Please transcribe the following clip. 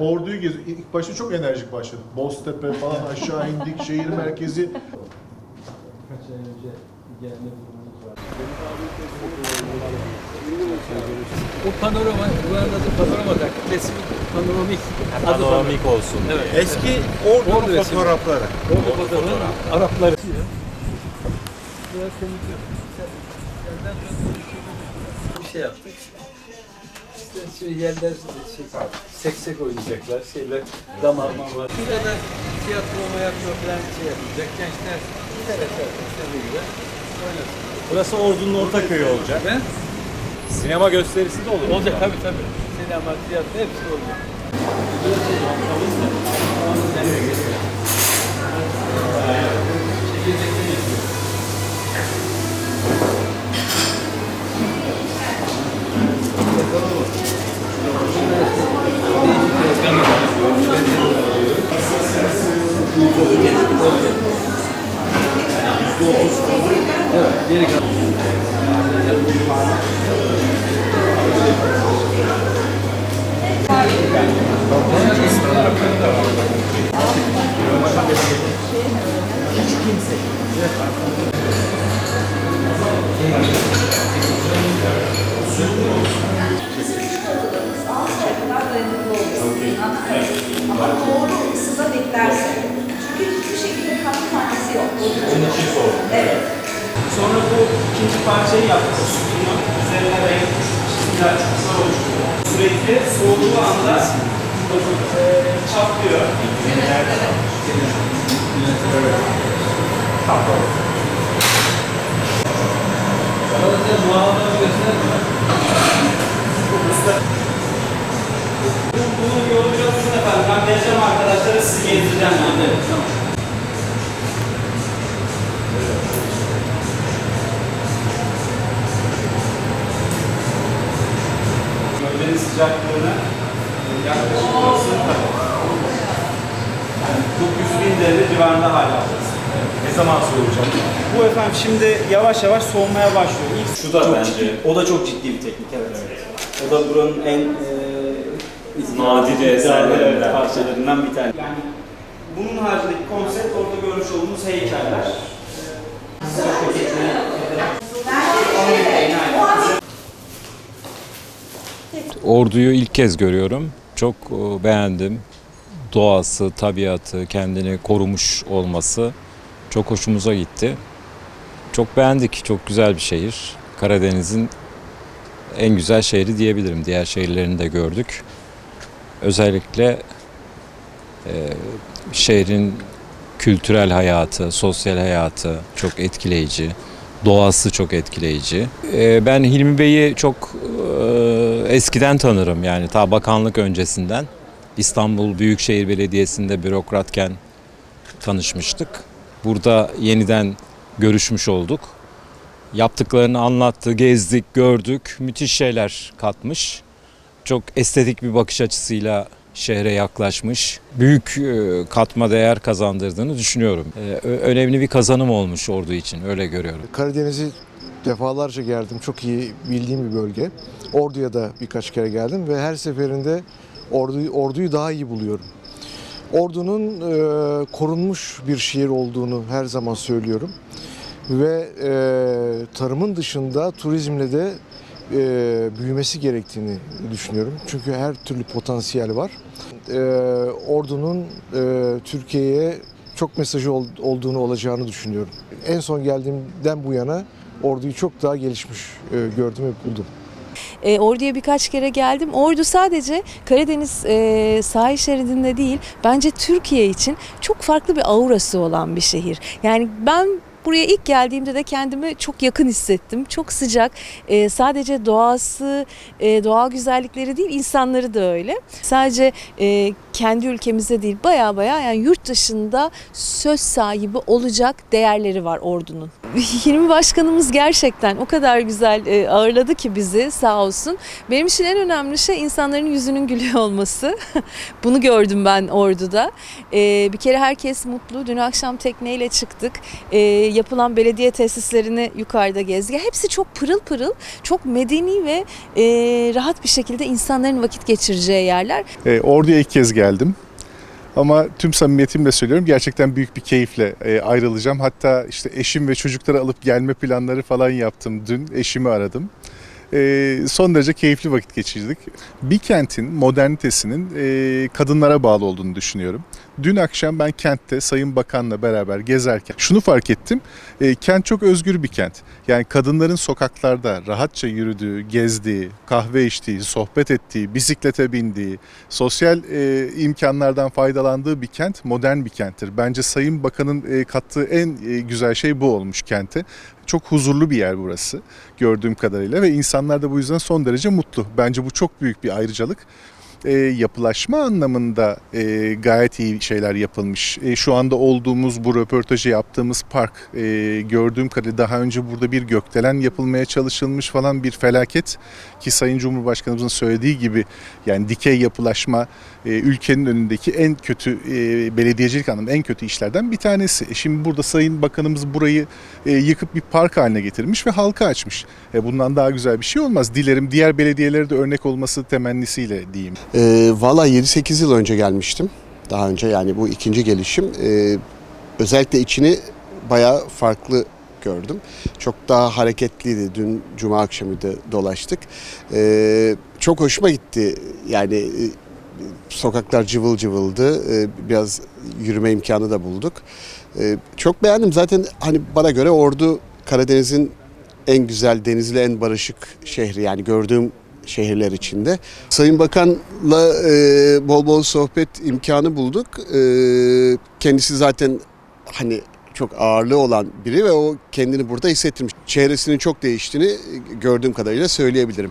orduyu gez. İlk başta çok enerjik başladık. Boztepe falan aşağı indik, şehir merkezi. Kaç ay önce gelme durumumuz var. O panorama, bu arada da panorama da resmi panoramik adı Panoramik olsun. Evet. Eski Ordu Ordu fotoğrafları. Orada fotoğrafı, Arapları. Biraz temizliyor. Yerden sonra bir şey yaptık. İşte şey yerler şey, seksek oynayacaklar, şeyler damarma var. Şurada da tiyatro, tiyatro falan şey yapacak. Gençler seve seve seviyorlar. Oynasın. Burası Ordu'nun orta köyü olacak. Ben Sinema gösterisi de olur. Olacak tabii tabii. Sinema, tiyatro hepsi olacak. Evet, geri kal. Ama doğru ısıda parçayı yaptık. Bunu üzerine renk çizgiler çizgiler oluşturuyor. Sürekli soğuduğu anda e, çatlıyor. Bu- Gölgenin sıcaklığını e, yaklaşık orası. Yani 900 bin derece civarında hala. Ne zaman soğuyacak? Bu efendim şimdi yavaş yavaş soğumaya başlıyor. İlk Şu da çok bence- ciddi, o da çok ciddi bir teknik evet. O da buranın en e, Nadide eserlerinden. parçalarından bir tane. Yani bunun haricindeki konsept orada görmüş olduğumuz heykeller. Ordu'yu ilk kez görüyorum. Çok e, beğendim. Doğası, tabiatı, kendini korumuş olması çok hoşumuza gitti. Çok beğendik. Çok güzel bir şehir. Karadeniz'in en güzel şehri diyebilirim. Diğer şehirlerini de gördük. Özellikle e, şehrin kültürel hayatı, sosyal hayatı çok etkileyici. Doğası çok etkileyici. E, ben Hilmi Bey'i çok e, eskiden tanırım yani ta bakanlık öncesinden. İstanbul Büyükşehir Belediyesi'nde bürokratken tanışmıştık. Burada yeniden görüşmüş olduk. Yaptıklarını anlattı, gezdik, gördük. Müthiş şeyler katmış. Çok estetik bir bakış açısıyla şehre yaklaşmış. Büyük e, katma değer kazandırdığını düşünüyorum. E, Önemli bir kazanım olmuş ordu için öyle görüyorum. Karadeniz'i defalarca geldim. Çok iyi bildiğim bir bölge. Ordu'ya da birkaç kere geldim ve her seferinde orduyu, orduyu daha iyi buluyorum. Ordu'nun e, korunmuş bir şehir olduğunu her zaman söylüyorum. Ve e, tarımın dışında turizmle de e, büyümesi gerektiğini düşünüyorum. Çünkü her türlü potansiyel var. E, Ordu'nun e, Türkiye'ye çok mesajı ol- olduğunu olacağını düşünüyorum. En son geldiğimden bu yana orduyu çok daha gelişmiş e, gördüm ve buldum. E, Ordu'ya birkaç kere geldim. Ordu sadece Karadeniz e, sahil şeridinde değil, bence Türkiye için çok farklı bir aurası olan bir şehir. Yani ben Buraya ilk geldiğimde de kendimi çok yakın hissettim. Çok sıcak. E, sadece doğası, e, doğal güzellikleri değil, insanları da öyle. Sadece e, kendi ülkemizde değil baya baya yani yurt dışında söz sahibi olacak değerleri var ordunun. Hilmi Başkanımız gerçekten o kadar güzel e, ağırladı ki bizi sağ olsun. Benim için en önemli şey insanların yüzünün gülüyor olması. Bunu gördüm ben orduda. E, bir kere herkes mutlu. Dün akşam tekneyle çıktık. E, yapılan belediye tesislerini yukarıda gezdik. Hepsi çok pırıl pırıl, çok medeni ve rahat bir şekilde insanların vakit geçireceği yerler. Ordu'ya ilk kez geldim. Ama tüm samimiyetimle söylüyorum gerçekten büyük bir keyifle e, ayrılacağım. Hatta işte eşim ve çocukları alıp gelme planları falan yaptım. Dün eşimi aradım. E, son derece keyifli vakit geçirdik. Bir kentin modernitesinin e, kadınlara bağlı olduğunu düşünüyorum. Dün akşam ben kentte Sayın Bakan'la beraber gezerken şunu fark ettim. E, kent çok özgür bir kent. Yani kadınların sokaklarda rahatça yürüdüğü, gezdiği, kahve içtiği, sohbet ettiği, bisiklete bindiği, sosyal e, imkanlardan faydalandığı bir kent modern bir kenttir. Bence Sayın Bakan'ın kattığı en güzel şey bu olmuş kente. Çok huzurlu bir yer burası gördüğüm kadarıyla ve insanlar da bu yüzden son derece mutlu. Bence bu çok büyük bir ayrıcalık. E, yapılaşma anlamında e, gayet iyi şeyler yapılmış. E, şu anda olduğumuz bu röportajı yaptığımız park e, gördüğüm kadarıyla daha önce burada bir gökdelen yapılmaya çalışılmış falan bir felaket ki Sayın Cumhurbaşkanımızın söylediği gibi yani dikey yapılaşma e, ülkenin önündeki en kötü e, belediyecilik anlamında en kötü işlerden bir tanesi. E, şimdi burada Sayın Bakanımız burayı e, yıkıp bir park haline getirmiş ve halka açmış. E, bundan daha güzel bir şey olmaz. Dilerim diğer belediyelere de örnek olması temennisiyle diyeyim. Ee, Valla 7-8 yıl önce gelmiştim. Daha önce yani bu ikinci gelişim. Ee, özellikle içini bayağı farklı gördüm. Çok daha hareketliydi. Dün cuma akşamı da dolaştık. Ee, çok hoşuma gitti. Yani e, sokaklar cıvıl cıvıldı. Ee, biraz yürüme imkanı da bulduk. Ee, çok beğendim. Zaten hani bana göre Ordu Karadeniz'in en güzel, denizli en barışık şehri. Yani gördüğüm şehirler içinde. Sayın Bakan'la e, bol bol sohbet imkanı bulduk. E, kendisi zaten hani çok ağırlığı olan biri ve o kendini burada hissettirmiş. Çehresinin çok değiştiğini e, gördüğüm kadarıyla söyleyebilirim.